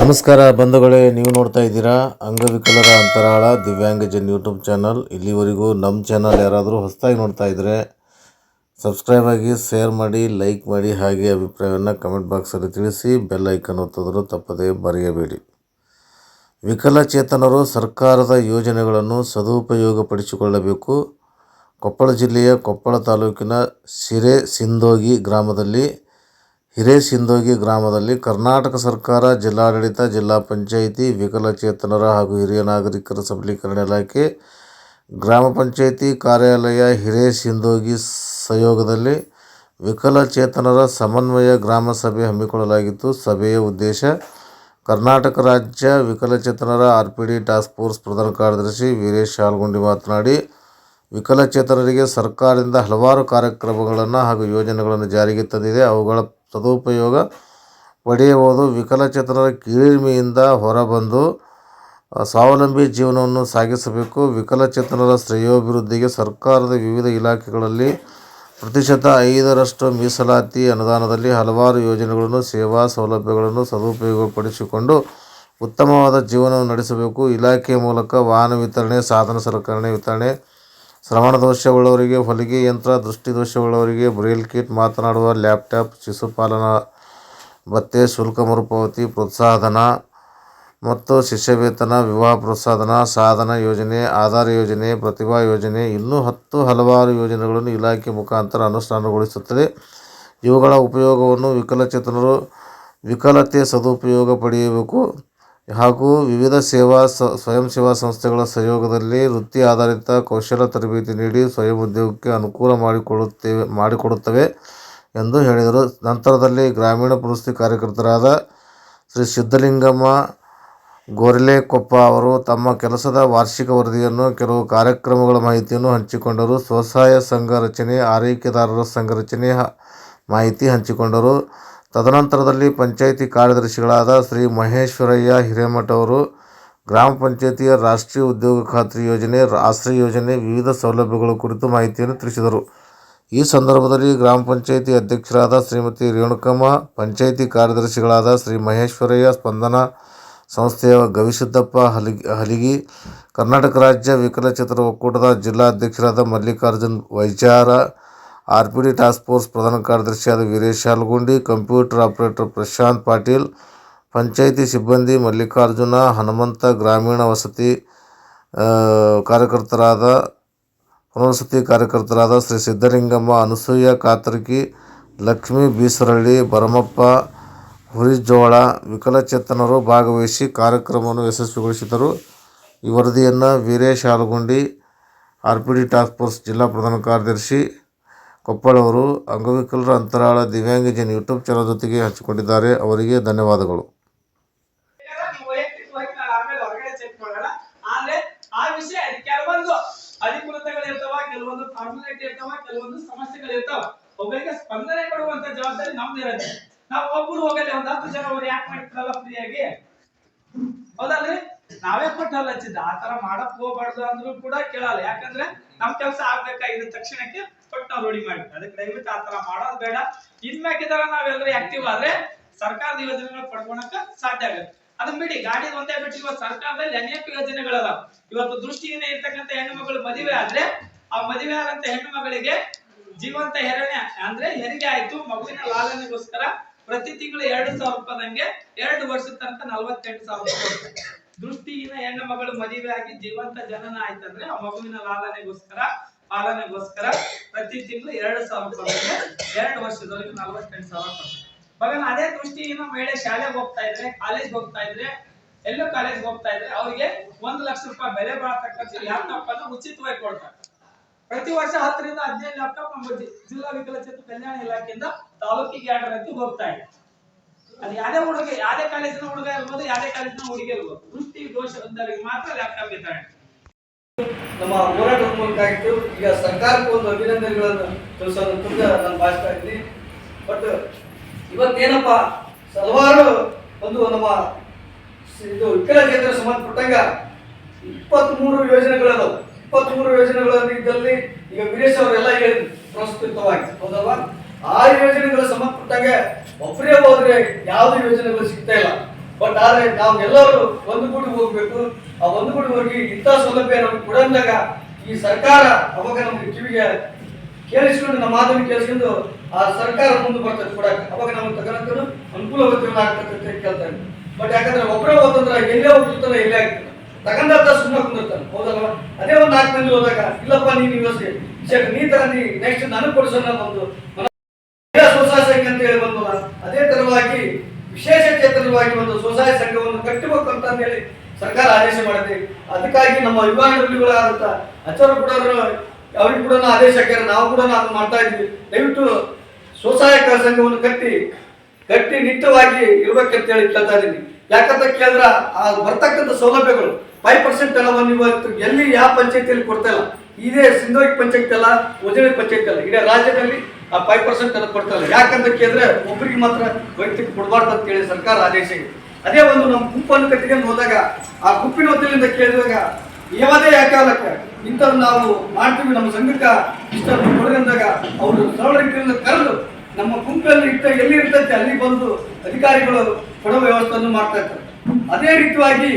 ನಮಸ್ಕಾರ ಬಂಧುಗಳೇ, ನೀವು ನೋಡ್ತಾ ಇದ್ದೀರಾ ಅಂಗವಿಕಲರ ಅಂತರಾಳ ದಿವ್ಯಾಂಗಜನ್ ಯೂಟ್ಯೂಬ್ ಚಾನಲ್. ಇಲ್ಲಿವರೆಗೂ ನಮ್ಮ ಚಾನಲ್ ಯಾರಾದರೂ ಹೊಸದಾಗಿ ನೋಡ್ತಾ ಇದ್ದರೆ ಸಬ್ಸ್ಕ್ರೈಬ್ ಆಗಿ, ಶೇರ್ ಮಾಡಿ, ಲೈಕ್ ಮಾಡಿ, ಹಾಗೆ ಅಭಿಪ್ರಾಯವನ್ನು ಕಮೆಂಟ್ ಬಾಕ್ಸಲ್ಲಿ ತಿಳಿಸಿ, ಬೆಲ್ ಐಕನ್ ಒತ್ತೋದರೂ ತಪ್ಪದೇ ಬರೆಯಬೇಡಿ ವಿಕಲಚೇತನರು ಸರ್ಕಾರದ ಯೋಜನೆಗಳನ್ನು ಸದುಪಯೋಗಪಡಿಸಿಕೊಳ್ಳಬೇಕು. ಕೊಪ್ಪಳ ಜಿಲ್ಲೆಯ ಕೊಪ್ಪಳ ತಾಲೂಕಿನ ಸಿರೆ ಸಿಂದೋಗಿ ಗ್ರಾಮದಲ್ಲಿ ಹಿರೇಸಿಂದೋಗಿ ಗ್ರಾಮದಲ್ಲಿ ಕರ್ನಾಟಕ ಸರ್ಕಾರ, ಜಿಲ್ಲಾಡಳಿತ, ಜಿಲ್ಲಾ ಪಂಚಾಯಿತಿ, ವಿಕಲಚೇತನರ ಹಾಗೂ ಹಿರಿಯ ನಾಗರಿಕರ ಸಬಲೀಕರಣ ಇಲಾಖೆ, ಗ್ರಾಮ ಪಂಚಾಯಿತಿ ಕಾರ್ಯಾಲಯ ಹಿರೇಸಿಂದೋಗಿ ಸಹಯೋಗದಲ್ಲಿ ವಿಕಲಚೇತನರ ಸಮನ್ವಯ ಗ್ರಾಮ ಸಭೆ ಹಮ್ಮಿಕೊಳ್ಳಲಾಗಿತ್ತು. ಸಭೆಯ ಉದ್ದೇಶ, ಕರ್ನಾಟಕ ರಾಜ್ಯ ವಿಕಲಚೇತನರ R P D task force ಪ್ರಧಾನ ಕಾರ್ಯದರ್ಶಿ ವೀರೇಶ್ ಶಾಲ್ಗುಂಡಿ ಮಾತನಾಡಿ, ವಿಕಲಚೇತನರಿಗೆ ಸರ್ಕಾರದಿಂದ ಹಲವಾರು ಕಾರ್ಯಕ್ರಮಗಳನ್ನು ಹಾಗೂ ಯೋಜನೆಗಳನ್ನು ಜಾರಿಗೆ ತಂದಿದೆ. ಅವುಗಳ ಸದುಪಯೋಗ ಪಡೆಯಬಹುದು. ವಿಕಲಚೇತನರ ಕೀಳಿಮೆಯಿಂದ ಹೊರಬಂದು ಸ್ವಾವಲಂಬಿ ಜೀವನವನ್ನು ಸಾಗಿಸಬೇಕು. ವಿಕಲಚೇತನರ ಶ್ರೇಯೋಭಿವೃದ್ಧಿಗೆ ಸರ್ಕಾರದ ವಿವಿಧ ಇಲಾಖೆಗಳಲ್ಲಿ ಪ್ರತಿಶತ ಐದರಷ್ಟು ಮೀಸಲಾತಿ ಅನುದಾನದಲ್ಲಿ ಹಲವಾರು ಯೋಜನೆಗಳನ್ನು, ಸೇವಾ ಸೌಲಭ್ಯಗಳನ್ನು ಸದುಪಯೋಗಪಡಿಸಿಕೊಂಡು ಉತ್ತಮವಾದ ಜೀವನವನ್ನು ನಡೆಸಬೇಕು. ಇಲಾಖೆಯ ಮೂಲಕ ವಾಹನ ವಿತರಣೆ, ಸಾಧನ ಸಲಕರಣೆ ವಿತರಣೆ ಶ್ರವಣ ದೋಷವುಳ್ಳವರಿಗೆ ಹೊಲಿಗೆ ಯಂತ್ರ, ದೃಷ್ಟಿ ದೋಷವುಳ್ಳವರಿಗೆ ಬ್ರೈಲ್ ಕಿಟ್, ಮಾತನಾಡುವ ಲ್ಯಾಪ್ಟಾಪ್ ಶಿಶುಪಾಲನಾ ಭತ್ಯೆ ಶುಲ್ಕ ಮರುಪಾವತಿ, ಪ್ರೋತ್ಸಾಹಧನ ಮತ್ತು ಶಿಷ್ಯವೇತನ, ವಿವಾಹ ಪ್ರೋತ್ಸಾಹಧನ ಸಾಧನ ಯೋಜನೆ, ಆಧಾರ ಯೋಜನೆ, ಪ್ರತಿಭಾ ಯೋಜನೆ, ಇನ್ನೂ ಹತ್ತು ಹಲವಾರು ಯೋಜನೆಗಳನ್ನು ಇಲಾಖೆ ಮುಖಾಂತರ ಅನುಷ್ಠಾನಗೊಳಿಸುತ್ತದೆ. ಇವುಗಳ ಉಪಯೋಗವನ್ನು ವಿಕಲಚೇತನರು ವಿಕಲತೆ ಸದುಪಯೋಗ ಪಡೆಯಬೇಕು. ಹಾಗೂ ವಿವಿಧ ಸೇವಾ ಸ್ವಯಂ ಸೇವಾ ಸಂಸ್ಥೆಗಳ ಸಹಯೋಗದಲ್ಲಿ ವೃತ್ತಿ ಆಧಾರಿತ ಕೌಶಲ ತರಬೇತಿ ನೀಡಿ ಸ್ವಯಂ ಉದ್ಯೋಗಕ್ಕೆ ಅನುಕೂಲ ಮಾಡಿಕೊಡುತ್ತೇವೆ, ಮಾಡಿಕೊಡುತ್ತವೆ ಎಂದು ಹೇಳಿದರು. ನಂತರದಲ್ಲಿ ಗ್ರಾಮೀಣ ಪುರಸ್ತಿ ಕಾರ್ಯಕರ್ತರಾದ ಶ್ರೀ ಸಿದ್ಧಲಿಂಗಮ್ಮ ಗೋರ್ಲೆಕೊಪ್ಪ ಅವರು ತಮ್ಮ ಕೆಲಸದ ವಾರ್ಷಿಕ ವರದಿಯನ್ನು ಕೆಲವು ಕಾರ್ಯಕ್ರಮಗಳ ಮಾಹಿತಿಯನ್ನು ಹಂಚಿಕೊಂಡರು. ಸ್ವಸಹಾಯ ಸಂಘ ರಚನೆ, ಆರೈಕೆದಾರರ ಸಂಘ ರಚನೆ ಮಾಹಿತಿ ಹಂಚಿಕೊಂಡರು. ತದನಂತರದಲ್ಲಿ ಪಂಚಾಯಿತಿ ಕಾರ್ಯದರ್ಶಿಗಳಾದ ಶ್ರೀ ಮಹೇಶ್ವರಯ್ಯ ಹಿರೇಮಠ ಅವರು ಗ್ರಾಮ ಪಂಚಾಯಿತಿಯ ರಾಷ್ಟ್ರೀಯ ಉದ್ಯೋಗ ಖಾತ್ರಿ ಯೋಜನೆ, ಆಶ್ರಯ ಯೋಜನೆ, ವಿವಿಧ ಸೌಲಭ್ಯಗಳ ಕುರಿತು ಮಾಹಿತಿಯನ್ನು ತಿಳಿಸಿದರು. ಈ ಸಂದರ್ಭದಲ್ಲಿ ಗ್ರಾಮ ಪಂಚಾಯಿತಿ ಅಧ್ಯಕ್ಷರಾದ ಶ್ರೀಮತಿ ರೇಣುಕಮ್ಮ, ಪಂಚಾಯಿತಿ ಕಾರ್ಯದರ್ಶಿಗಳಾದ ಶ್ರೀ ಮಹೇಶ್ವರಯ್ಯ, ಸ್ಪಂದನ ಸಂಸ್ಥೆಯ ಗವಿಸಿದ್ದಪ್ಪ ಹಲಿಗಿ ಹಲಿಗಿ, ಕರ್ನಾಟಕ ರಾಜ್ಯ ವಿಕಲಚೇತನ ಒಕ್ಕೂಟದ ಜಿಲ್ಲಾ ಅಧ್ಯಕ್ಷರಾದ Mallikarjun ವೈಚಾರ R P D task force ಪ್ರಧಾನ ಕಾರ್ಯದರ್ಶಿಯಾದ ವೀರೇಶ್ ಹಾಲ್ಗುಂಡಿ ಕಂಪ್ಯೂಟರ್ ಆಪರೇಟರ್ ಪ್ರಶಾಂತ್ ಪಾಟೀಲ್ ಪಂಚಾಯಿತಿ ಸಿಬ್ಬಂದಿ ಮಲ್ಲಿಕಾರ್ಜುನ ಹನುಮಂತ ಗ್ರಾಮೀಣ ವಸತಿ ಆ, ಕಾರ್ಯಕರ್ತರಾದ ಪುನರ್ವಸತಿ ಕಾರ್ಯಕರ್ತರಾದ ಶ್ರೀ ಸಿದ್ಧಲಿಂಗಮ್ಮ ಅನಸೂಯ ಕಾತರ್ಕಿ ಲಕ್ಷ್ಮೀ ಬೀಸರಳ್ಳಿ ಭರಮಪ್ಪ ಹುರಿಜೋಳ ವಿಕಲಚೇತನರು ಭಾಗವಹಿಸಿ ಕಾರ್ಯಕ್ರಮವನ್ನು ಯಶಸ್ವಿಗೊಳಿಸಿದರು ಈ ವರದಿಯನ್ನು Veeresh Halagundi R P D task force ಜಿಲ್ಲಾ ಪ್ರಧಾನ ಕಾರ್ಯದರ್ಶಿ ಕೊಪ್ಪಳ ಅವರು ಅಂಗವಿಕಲರ ಅಂತರಾಳ ದಿವ್ಯಾಂಗಜನ್ ಯೂಟ್ಯೂಬ್ ಚಾನಲ್ ಜೊತೆಗೆ ಹಂಚಿಕೊಂಡಿದ್ದಾರೆ. ಅವರಿಗೆ ಧನ್ಯವಾದಗಳು. ಕೆಲವೊಂದು ಅಧಿಕೃತಗಳು ಇರ್ತಾವ ಕೆಲವೊಂದು ಫಾರ್ಮುಲಿಟಿ ಇರ್ತಾವ ಕೆಲವೊಂದು ಸಮಸ್ಯೆಗಳು ಇರ್ತಾವ ಒಬ್ಬರಿಗೆ ಸ್ಪಂದನೆ ಕೊಡುವಂತ ಜವಾಬ್ದಾರಿ ನಮ್ದು ಇರುತ್ತೆ ನಾವು ಒಬ್ಬರು ಹೋಗಲಿ ಒಂದ್ ಹತ್ತು ಜನ ಅವ್ರು ಯಾಕೆ ಮಾಡ್ತಾರಲ್ಲ ಫ್ರೀಯಾಗಿ ಹೌದಲ್ರಿ ನಾವೇ ಕೊಟ್ಟು ಹಚ್ಚಿದ್ದ ಆತರ ತರ ಮಾಡಕ್ ಹೋಗ್ಬಾರ್ದು ಅಂದ್ರೂ ಕೂಡ ಕೇಳಲ್ಲ. ಯಾಕಂದ್ರೆ ನಮ್ ಕೆಲಸ ಆಗ್ಬೇಕಾಗಿದ್ದ ತಕ್ಷಣಕ್ಕೆ ನಾವು ರೂಢಿ ಮಾಡಿ ಅದಕ್ಕೆ ದಯವಿಟ್ಟು ಆ ತರ ಮಾಡೋದು ಬೇಡ. ಇನ್ಮ್ಯಾಕಿದಾರ ನಾವೆಲ್ಲರೂ ಆಕ್ಟಿವ್ ಆದ್ರೆ ಸರ್ಕಾರದ ಯೋಜನೆಗಳು ಪಡ್ಕೊಳಕ ಸಾಧ್ಯ ಆಗುತ್ತೆ. ಅದನ್ನ ಬಿಡಿ ಗಾಡಿ ಒಂದೇ ಬಿಟ್ಟು ಇವತ್ತು ಸರ್ಕಾರದಲ್ಲಿ ಅನೇಕ ಯೋಜನೆಗಳದ ಇವತ್ತು ದೃಷ್ಟಿಯಿಂದ ಇರ್ತಕ್ಕಂಥ ಹೆಣ್ಣು ಮಗಳು ಮದುವೆ ಆದ್ರೆ, ಆ ಮದುವೆ ಆದಂತ ಹೆಣ್ಣು ಮಗಳಿಗೆ ಜೀವಂತ ಹೆರಣೆ ಅಂದ್ರೆ ಹೆರಿಗೆ ಆಯ್ತು, ಮಗುವಿನ ಲಾಲನೆಗೋಸ್ಕರ ಪ್ರತಿ ತಿಂಗಳು ಎರಡು ಸಾವಿರ ರೂಪಾಯಿದಂಗೆ ಎರಡು ವರ್ಷದ ತನಕ ನಲವತ್ತೆಂಟು ಸಾವಿರ ರೂಪಾಯಿ ದೃಷ್ಟಿಯಿಂದ ಹೆಣ್ಣು ಮಗಳು ಮದುವೆ ಆಗಿ ಜೀವಂತ ಜನನ ಆಯ್ತಂದ್ರೆ ಆ ಮಗುವಿನ ಲಾಲನೆಗೋಸ್ಕರ ಪಾಲನೆಗೋಸ್ಕರ ಪ್ರತಿ ತಿಂಗಳು ಎರಡು ಸಾವಿರ ಕೊಡ್ತಾರೆ ಎರಡು ವರ್ಷದವರೆಗೆ ನಲವತ್ತೆಂಟು ಸಾವಿರ ಕೊಡ್ತಾರೆ ಮಗನ ಅದೇ ಏನೋ ಮಹಿಳೆ ಶಾಲೆಗೆ ಹೋಗ್ತಾ ಇದ್ರೆ ಕಾಲೇಜ್ ಹೋಗ್ತಾ ಇದ್ರೆ, ಎಲ್ಲೂ ಕಾಲೇಜ್ ಹೋಗ್ತಾ ಇದ್ರೆ ಅವ್ರಿಗೆ ಒಂದು ಲಕ್ಷ ರೂಪಾಯಿ ಬೆಲೆ ಬಾಳತಕ್ಕಂಥ ಲ್ಯಾಪ್ಟಾಪ್ ಅನ್ನು ಉಚಿತವಾಗಿ ಕೊಡ್ತಾರೆ. ಪ್ರತಿ ವರ್ಷ ಹತ್ತರಿಂದ ಹದಿನೈದು ಲ್ಯಾಪ್ಟಾಪ್ ನಮ್ಮ ಜಿಲ್ಲಾ ವಿಕಲಚೇತನ ಕಲ್ಯಾಣ ಇಲಾಖೆಯಿಂದ ತಾಲೂಕಿಗೆ ಎರಡರಂತೆ ಹೋಗ್ತಾ ಇದೆ. ಅದು ಯಾವುದೇ ಹುಡುಗ, ಯಾವ್ದೇ ಕಾಲೇಜಿನ ಹುಡುಗ ಇರ್ಬೋದು, ಯಾವ್ದೇ ಕಾಲೇಜಿನ ಹುಡುಗಿ ಇರ್ಬೋದು. ದೃಷ್ಟಿ ದೋಷ ಬಂದವರಿಗೆ ಮಾತ್ರ ಲ್ಯಾಪ್ಟಾಪ್ ವಿತರಣೆ ನಮ್ಮ ಹೋರಾಟದ ಮೂಲಕ ಆಗಿತ್ತು ಈಗ ಸರ್ಕಾರಕ್ಕೆ ಒಂದು ಅಭಿನಂದನೆಗಳನ್ನು ತಿಳಿಸೋದು ತುಂಬ ನಾನು ಭಾಷಣ ಇದ್ದೀನಿ. ಬಟ್ ಇವತ್ತೇನಪ್ಪ? ಹಲವಾರು ಒಂದು ನಮ್ಮ ಇದು ವಿಕಲಚೇತನ ಸಂಬಂಧಪಟ್ಟಂಗ ಇಪ್ಪತ್ತ್ಮೂರು ಯೋಜನೆಗಳದಾವು. ಇಪ್ಪತ್ತ್ಮೂರು ಯೋಜನೆಗಳಲ್ಲಿ ಇದ್ದಲ್ಲಿ ಈಗ ವೀರೇಶ್ ಅವರೆಲ್ಲ ಹೇಳಿದ್ರು ಪ್ರಸ್ತುತವಾಗಿ. ಹೌದಲ್ವಾ? ಆ ಯೋಜನೆಗಳ ಸಂಬಂಧಪಟ್ಟಂಗೆ ಒಬ್ಬರೇ ಹೋದ್ರೆ ಯಾವ್ದು ಯೋಜನೆಗಳು ಸಿಗ್ತಾ ಇಲ್ಲ. ಬಟ್ ಆದ್ರೆ ನಾವು ಎಲ್ಲರೂ ಒಂದು ಗೂಡಿ ಹೋಗ್ಬೇಕು. ಆ ಒಂದು ಗೂಡಿ ಹೋಗಿ ಇಂಥ ಸೌಲಭ್ಯ ನಮ್ಗೆ ಕೊಡಂದಾಗ ಈ ಸರ್ಕಾರ ಅವಾಗ ನಮ್ಗೆ ಕಿವಿಗೆ ಕೇಳಿಸ್ಕೊಂಡು ನಮ್ಮ ಮಾತನ್ನು ಕೇಳಿಸ್ಕೊಂಡು ಆ ಸರ್ಕಾರ ಮುಂದೆ ಬರ್ತದೆ ಕೂಡ ಅವಾಗ ನಮ್ಗೆ ತಗೊಳಕ್ಕೂ ಅನುಕೂಲ ಆಗ್ತದೆ ಅಂತ ಕೇಳ್ತಾರೆ. ಬಟ್ ಯಾಕಂದ್ರೆ ಒಬ್ಬರೇ ಹೋಗ್ತಂದ್ರೆ ಎಲ್ಲೇ ಹೋಗ್ತಾನೆ ಎಲ್ಲೇ ಆಗ್ತದೆ. ತಗೊಂಡಂತ ಸುಮ್ಮನೆ ಕುಂದಿರ್ತಾನೆ. ಹೌದಲ್ವಾ? ಅದೇ ಒಂದು ನಾಲ್ಕು ಮಂದಿ ಹೋದಾಗ, ಇಲ್ಲಪ್ಪ, ನೀನು ಇವತ್ತು ಶೇಖ್ ನೀ ತಗೊಂಡಿ ನೆಕ್ಸ್ಟ್ ನನಗೆ ಕೊಡಿಸೋಣ ಒಂದು ಅಂತ ಹೇಳಿ ತರವಾಗಿ ವಿಶೇಷ ಒಂದು ಸ್ವಸಹಾಯ ಸಂಘವನ್ನು ಕಟ್ಟಬೇಕು ಅಂತ ಹೇಳಿ ಸರ್ಕಾರ ಆದೇಶ ಮಾಡಿದೆ. ಅದಕ್ಕಾಗಿ ನಮ್ಮ ವಿಭಾಗಗಳಾದಂತ ಅಚ್ಚರು ಕೂಡ ಅವ್ರಿಗೆ ಕೂಡ ಆದೇಶ ಹಾಕ್ಯಾರ. ನಾವು ಕೂಡ ಅದನ್ನ ಮಾಡ್ತಾ ಇದ್ವಿ. ದಯವಿಟ್ಟು ಸ್ವಸಹಾಯ ಸಂಘವನ್ನು ಕಟ್ಟಿ ಕಟ್ಟಿ ನಿಟ್ಟವಾಗಿ ಇರ್ಬೇಕಂತ ಹೇಳಿ ಕೇಳ್ತಾ ಇದ್ದೀನಿ. ಯಾಕಂತ ಕೇಳಿದ್ರ ಆ ಬರ್ತಕ್ಕಂಥ ಸೌಲಭ್ಯಗಳು ಫೈವ್ ಪರ್ಸೆಂಟ್ ಹಣವನ್ನು ಇವತ್ತು ಎಲ್ಲಿ ಯಾವ ಪಂಚಾಯತಿಯಲ್ಲಿ ಕೊಡ್ತಾ ಇಲ್ಲ. ಇದೇ ಸಿಂಧೋಗಿ ಪಂಚಾಯತ್ ಅಲ್ಲ ಉಜಿರಿ ಪಂಚಾಯತ್ ಅಲ್ಲ. ಇಡೀ ರಾಜ್ಯದಲ್ಲಿ ಆ ಫೈವ್ ಪರ್ಸೆಂಟ್ ಅದಕ್ಕೆ ಕೊಡ್ತಾರೆ ಯಾಕಂತ ಕೇಳಿದ್ರೆ ಒಬ್ಬರಿಗೆ ಮಾತ್ರ ವೈಯಕ್ತಿಕ ಕೊಡಬಾರ್ದು ಅಂತ ಹೇಳಿ ಸರ್ಕಾರ ಆದೇಶ ಇದೆ. ಅದೇ ಒಂದು ನಮ್ಮ ಗುಂಪನ್ನು ಕಟ್ಟಿಕೊಂಡು ಹೋದಾಗ, ಆ ಗುಂಪಿನ ಹೊತ್ತಲಿಂದ ಕೇಳಿದಾಗ, ಯಾವುದೇ ಯಾಕಾಲಕ್ಕೆ ಇಂಥದ್ದು ನಾವು ಮಾಡ್ತೀವಿ, ನಮ್ಮ ಸಂಘಕ್ಕೆ ಇಷ್ಟನ್ನು ಕೊಡಗಂದಾಗ ಅವರು ಸರಳ ರೀತಿಯಿಂದ ಕರೆದು ನಮ್ಮ ಗುಂಪಲ್ಲಿ ಇಟ್ಟ, ಎಲ್ಲಿ ಇರ್ತೈತೆ ಅಲ್ಲಿ ಬಂದು ಅಧಿಕಾರಿಗಳು ಕೊಡೋ ವ್ಯವಸ್ಥೆಯನ್ನು ಮಾಡ್ತಾ ಇರ್ತಾರೆ. ಅದೇ ರೀತಿಯಾಗಿ